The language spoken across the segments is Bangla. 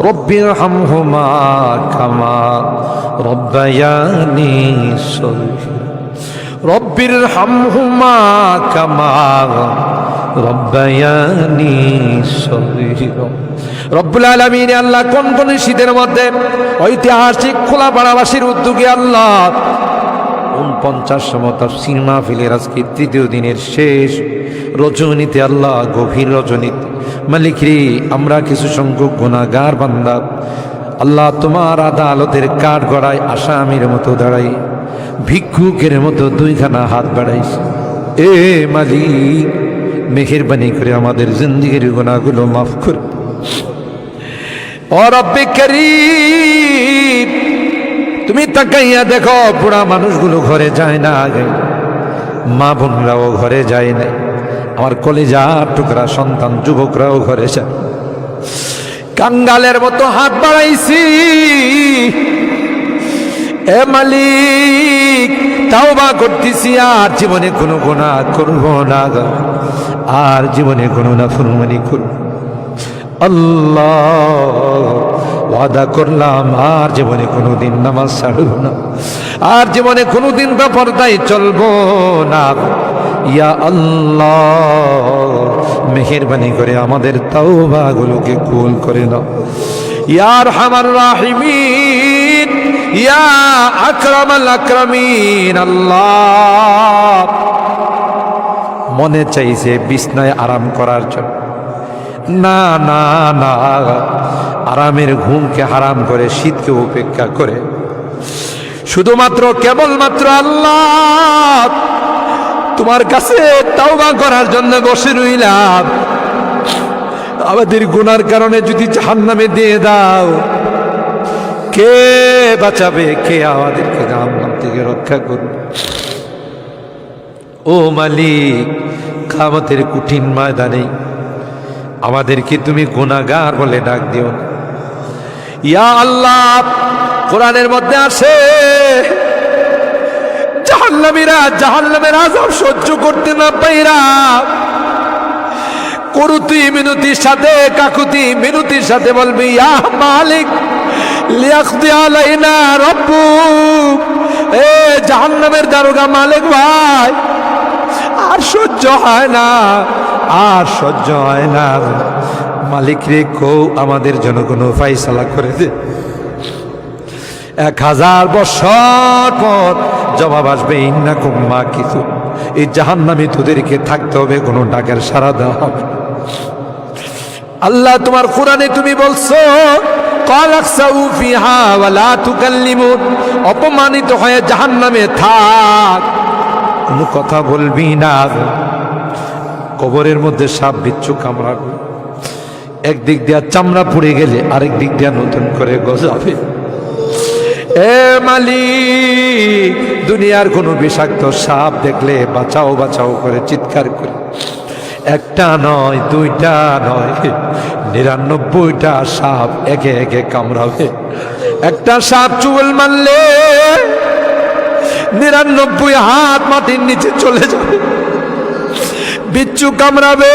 রব্বির হামহুমা কামা রব্বায়ানি সগীরা রব্বির হামহুমা কামা রব্বায়ানি সগীরা রব্বুল আলামিন আল্লাহ কোন কোন শীতের মধ্যে ঐতিহাসিক খোলা পাড়াবাসীর উদ্যোগে আল্লাহ উনপঞ্চাশ সমতা সিনেমা ফিলের আজকে তৃতীয় দিনের শেষ রজনীতে আল্লাহ গভীর রজনীতে মালিক রে, আমরা কিছু সংখ্যক গুণাগার বান্দা। আল্লাহ তোমার আদালতের কাঠ গড়ায় আসামির মতো দাঁড়াই ভিক্ষুকের মতো দুইখানা হাত বাড়াইস এ মালিক, মেহেরবানি করে আমাদের জিন্দিগির গুণাগুলো মাফ করে। তুমি তাকাইয়া দেখো পুরা মানুষগুলো ঘরে যায় না আগে। মা বোনরাও ঘরে যায় না আমার কলেজার টুকরা সন্তান, যুবকরাও ঘরে যায়। কাঙ্গালের মতো হাত বাড়াইছি। এ মালিক তাও বা করতেছি, আর জীবনে কোনো গুণা করব না। আর জীবনে কোনো না ফুরমানি করব। আল্লাহ, ওয়াদা করলাম, আর জীবনে কোনোদিন নামাজ ছাড়ব না। আর জীবনে কোনো দিন পর্দায় চলবো না ইয়া আল্লাহ, মেহেরবানি করে আমাদের তাওবাগুলোকে কুল করে নাও। ইয়ার হামার রাহিমিন, ইয়া আকরামাল আকরামিন, আল্লাহ। মনে চাইছে বিছনায় আরাম করার জন্য। না না না, আরামের ঘুমকে হারাম করে শীতকে উপেক্ষা করে। শুধুমাত্র কেবলমাত্র আল্লাহ তোমার কাছে তাওবা করার জন্য বসে রইলাম। আমাদের গুনার কারণে যদি জাহান্নামে দিয়ে দাও, কে বাঁচাবে? কে আমাদেরকে জাহান্নাম থেকে রক্ষা করবে? ও মালিক, কামতের কঠিন ময়দানে আমাদেরকে তুমি গুনাগার বলে ডাক দিও ইয়া আল্লাহ, কোরআনের মধ্যে আসে জাহান্নামীরা, জাহান্নামের আজাব সহ্য করতে না পাইরা করুতি মিনতির সাথে, কাকুতি মিনতির সাথে বলবি, ইয়া মালিক, লিয়াখদি আলাইনা রব্বু এ জাহান্নামের দারোগা মালিক ভাই, আর সহ্য হয় না, আর সহ্য হয় না। মালিক রে কৌ, আমাদের জন্য কোনো ফাইসালা করে দে। এক হাজার বছর পর জবাব আসবে ইন্না কুম্মা কিছু এই জাহান নামে তোদেরকে থাকতে হবে, কোনো ডাকের সারা দেওয়া হবে আল্লাহ তোমার কোরআনে তুমি বলছো অপমানিত হয়ে জাহান নামে থাক। কোনো কথা বলবি না। কবরের মধ্যে সাপ বিচ্ছু কামড়াবে। একদিক দিয়া চামড়া পুড়ে গেলে আরেক দিক দিয়া নতুন করে গজাবে। এ মালিক, দুনিয়ার কোনো বিষাক্ত সাপ দেখলে বাঁচাও বাঁচাও করে, চিৎকার করে। একটা নয়, দুইটা নয়, নিরানব্বইটা সাপ একে একে কামড়াবে। একটা সাপ চুল মারলে নিরানব্বই হাত মাটির নিচে চলে যাবে। বিচ্ছু কামড়াবে।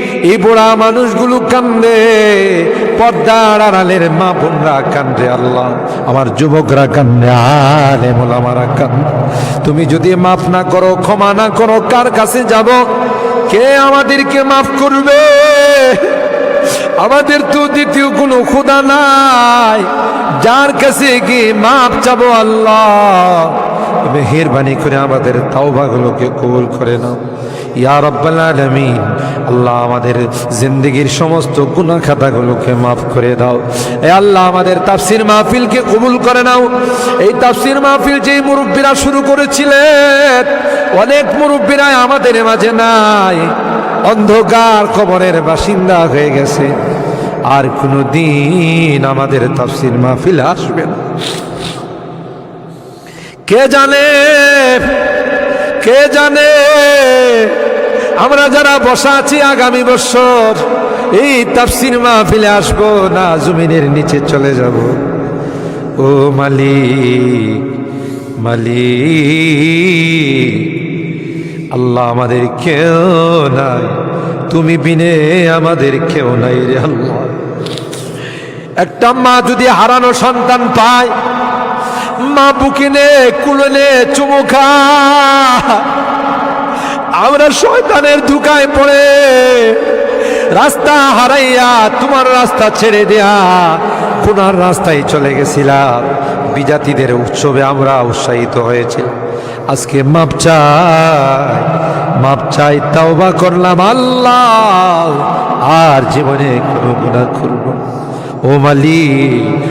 এই বুড়া মানুষগুলো কান্দে, পর্দার আড়ালের মা বোনরা কান্দে, আল্লাহ, আমার যুবকরা কান্দে, আলে মোলামারা কান্দে। তুমি যদি মাফ না করো, ক্ষমা না করো, কার কাছে যাব? কে আমাদেরকে মাফ করবে? আমাদের তো দ্বিতীয় কোনো খোদা নাই। যার কাছে গিয়ে মাপ চাবো আল্লাহ মেহেরবানি করে আমাদের তাওবাগুলোকে কবুল করে নাও। ইয়া রব্বাল আলামিন, আল্লাহ আমাদের জিন্দগির সমস্ত গুনাহ খাতাগুলোকে মাফ করে দাও। এ আল্লাহ আমাদের তাফসির মাহফিলকে কবুল করে নাও। এই তাফসির মাহফিল যেই মুরব্বীরা শুরু করেছিলেন, অনেক মুরব্বীরা আমাদের মাঝে নাই। অন্ধকার কবরের বাসিন্দা হয়ে গেছে। আর কোনো দিন আমাদের তাফসির মাহফিল আসবে না। কে জানে? কে জানে? আমরা যারা বসা আছি আগামী বছর, এই তাফসির মাহফিলে আসব না জমিনের নিচে চলে যাব। ও মালিক মালিক, আল্লাহ আমাদের কেউ নাই। তুমি বিনে আমাদের কেউ নাই রে আল্লাহ। একটা মা যদি হারানো সন্তান পায় মা বুকিনে কুলনে চুমুখা আমরা শয়তানের ধুকায় পড়ে, রাস্তা হারাইয়া তোমার রাস্তা ছেড়ে দেয়া, গুনার রাস্তায় চলে গেছিলাম। বিজাতিদের উৎসবে আমরা উৎসাহিত হয়েছে আজকে মাপ চাই মাপ চাই, তাওবা করলাম আল্লাহ, আর জীবনে কোনো গুণা করব না। ও মালি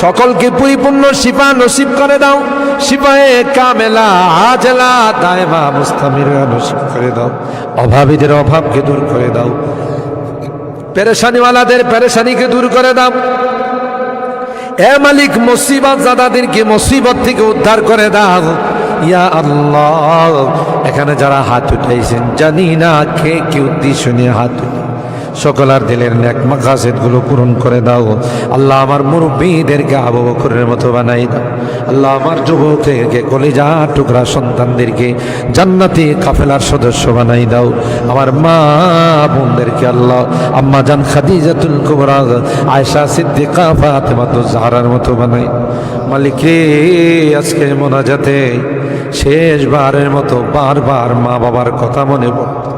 সকলকে পরিপূর্ণ শিপা নসিব করে দাও। শিফায়ে কামেলা, আজলা, দায়মা, মুস্তামিরা নসিব করে দাও। অভাবীদের অভাবকে দূর করে দাও। পেরেশানিওয়ালাদের পেরেশানিকে দূর করে দাও। এ মালিক মুসিবত জাদাদেরকে মুসিবত থেকে উদ্ধার করে দাও। ইয়া আল্লাহ, এখানে যারা হাত উঠাইছেন, জানি না কে কি উদ্দেশ্য নিয়ে হাত উঠে সকলার দিলের ন্যাক মাকাসেদগুলো পূরণ করে দাও। আল্লাহ আমার মুরব্বীদেরকে আবু মতো বানাই দাও। আল্লাহ আমার যুবকদেরকে কলিজা টুকরা সন্তানদেরকে জান্নাতি কাফেলার সদস্য বানাই দাও। আমার মা বোনদেরকে আল্লাহ আম্মা জান খাদিজাতুল কুবরা, আয়েশা সিদ্দিকা, ফাতেমা তো জাহরার মতো বানাই মালিক রে আজকে মোনাজাতে শেষবারের মতো বারবার মা বাবার কথা মনে পড়ে।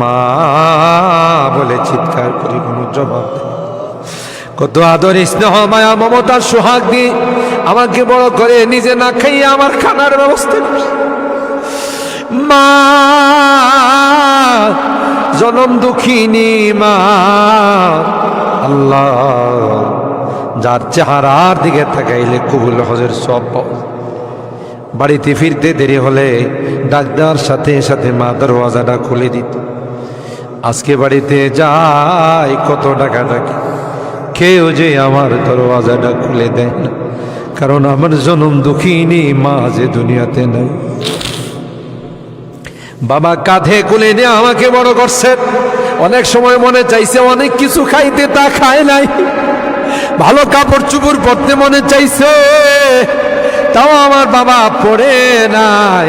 মা বলে চিৎকার করি কোনো জবাব কত আদর স্নেহ, মায়া মমতার সোহাগ দিয়ে আমাকে বড় করে নিজে না খাইয়ে আমার খানার ব্যবস্থা। মা, জনম দুঃখিনী মা, আল্লাহ, যার চেহারার দিকে তাকাইলে কবুল হজের সব বাড়িতে ফিরতে দেরি হলে ডাক্তার সাথে সাথে মা দরওয়াজাটা খুলে দিত। আজকে বাড়িতে যাই, কত টাকা ডাকি কেউ যে আমার দরওয়াজাটা খুলে দেয় না, কারণ আমার জনম দুঃখিনী মা যে দুনিয়াতে নাই। বাবা কাঁধে কুলে নিয়ে আমাকে বড় করছেন। অনেক সময় মনে চাইছে অনেক কিছু খাইতে তা খায় নাই। ভালো কাপড় চুপড় পরতে মনে চাইছে, তাও আমার বাবা পড়ে নাই।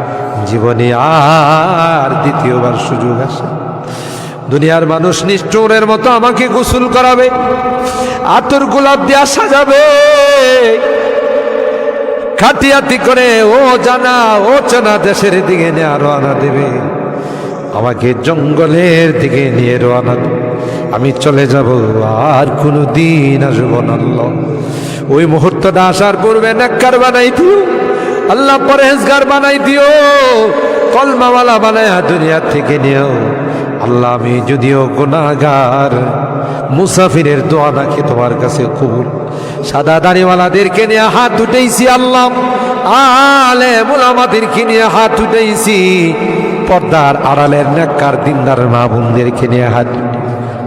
জীবনে আর দ্বিতীয়বার সুযোগ আসে দুনিয়ার মানুষ নিষ্ঠুরের মতো আমাকে গোসল করাবে, আতর গোলাপ দিয়া সাজাবে। খাটিয়াতি করে ও জানা, ও চেনা দেশের দিকে নিয়ে রওনা দেবে। আমাকে জঙ্গলের দিকে নিয়ে রওনা আমি চলে যাব, আর কোনো দিন আসব না ওই মুহূর্তটা আসার পূর্বে নাক্কার বানাই দিও। আল্লাহ পরেজগার বানাই দিও, কলমাওয়ালা বানায় দুনিয়া থেকে নিও। আল্লাহ, আমি যদিও গুনাগার মুসাফিরের দোয়া নাকি তোমার কাছে কবুল। সাদা দাড়িওয়ালাদেরকে নিয়ে হাত উঠেছি আল্লাহ, আলে মোলামাদেরকে নিয়ে হাত উঠেছি পর্দার আড়ালের নেককার দিনদার মা বোনদেরকে নিয়ে হাত